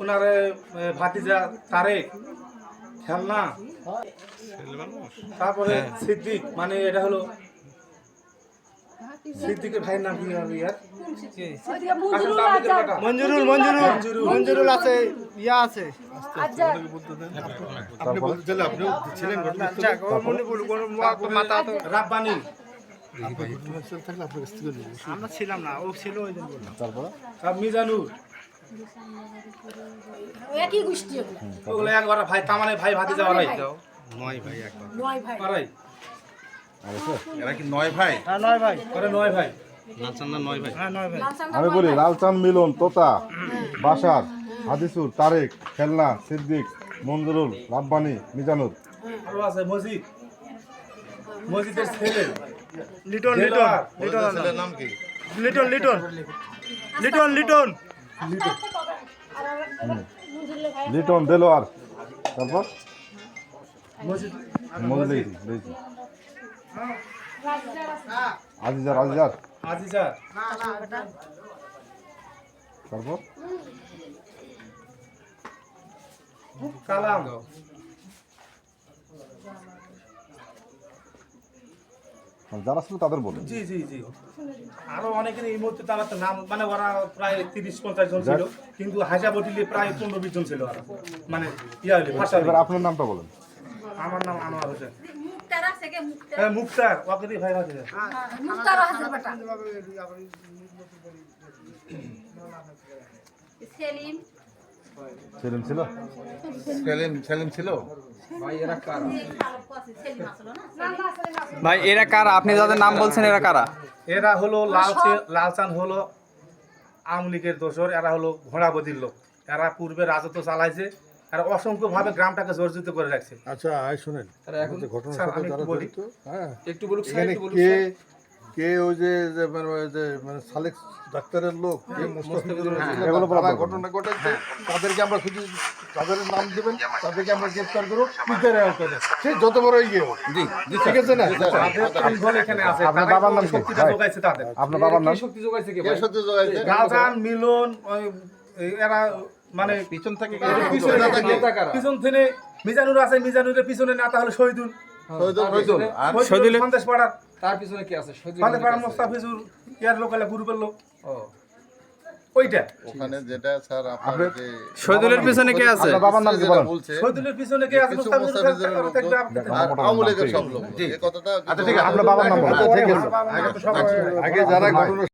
ওনার ভাতিজা তারেক খেলনা তারপরে সিদ্দিক মানে এটা হলো সিদ্দিকের ভাইয়ের নাম কি হবে ইয়ার? মঞ্জুরুল মঞ্জুরুল মঞ্জুরুল আছে ইয়া আছে। আপনি বলতে ছিলেন তো রাব্বানি। আমরা ছিলাম না ও ছিল ওই মিজানুর। একই গোষ্ঠী ওগুলো। ওগুলো ভাই তামানে ভাই ভাতিজা ওরাই নয় ভাই একবার। নয় ভাই। ওরাই এরা কি নয় ভাই? হ্যাঁ নয় ভাই। ওরা নয় ভাই। নাচান না নয় ভাই। হ্যাঁ নয় ভাই। লালসান আমি বলি লালচান মিলন তোতা বাসার হাদিসুর তারেক খেলনা সিদ্দিক মঞ্জুরুল রাব্বানি মিজানুর। আরও আছে মসজিদ। মসজিদের ছেলে। লিটন লিটন লিটন। নাম কি? লিটন লিটন। লিটন লিটন। লিটন। দেলোয়ার তারপর? মসজিদ মজুদ লেগেছি আজিজার আজিজার। আজিজা তারপর? কালাম। যারা ছিল তাদের বলেন জি জি জি। আরও অনেকের এই মুহূর্তে তারা তো নাম মানে ওরা প্রায় তিরিশ পঞ্চাশ জন ছিল। কিন্তু হাজা বটিলে প্রায় পনেরো বিশ জন ছিল ওরা। মানে ইয়া হইলে এবার আপনার নামটা বলেন। আমার নাম আনোয়ার হোসেন। মুক্তার আছে কে মুক্তার। হ্যাঁ মুক্তার। ওয়াকিদি ভাই ভাই মুক্তার আছে বেটা। সেলিম। সেলিম ছিল? সেলিম সেলিম ছিল? সেলিম আসলো না ভাই এরা কারা? আপনি যাদের নাম বলছেন এরা কারা? এরা হলো লাল লালচান হলো আওয়ামী লীগের দোসর এরা হলো ঘোড়াবদির লোক। এরা পূর্বে রাজত্ব চালাইছে আর অসংখ্য ভাবে গ্রামটাকে জর্জিত করে রাখছে। আচ্ছা আয় শুনেন একটু বলি। হ্যাঁ। একটু বলুক কে কে ওই যে মানে মানে সালেক ডাক্তারের লোক কে তারা দরকার। ঘটনা ঘটেছে তাদেরকে আমরা তাদের নাম দিবেন তাদেরকে আমরা গ্রেফতার করব বিচারে আওতায় সে যত বড় ইয়ে হোক। জি জি ঠিক আছে না? আপনার বাবার নাম ভাই। যোগাইছে তাদের? আপনার বাবার নাম? কে সত্যি জোগাইছে লালচান মিলন এরা মানে পিছন থেকে পিছনে পিছন থেকে মিজানুর আছে মিজানুরের পিছনে নেতা হলো শহীদুল। শহীদুল শহীদুল। সন্দেশ পাড়ার তার পিছনে কি আছে? মানে পাড়ার মোস্তাফিজুর ইয়ার লোকালে গ্রুপের লোক। ওইটা। ওখানে যেটা স্যার আপনার যে শহীদুলের পিছনে কে আছে? আপনার বাবার নাম কি বলেন শহীদুলের পিছনে কে আছে মোস্তাফিজুরের লোক। থাকবে, থাকবে। আর আওয়ামী সব লোক। এই কথাটা আচ্ছা ঠিক আছে আপনার বাবার নাম বলেন আগে তো সব আগে যারা ঘটনা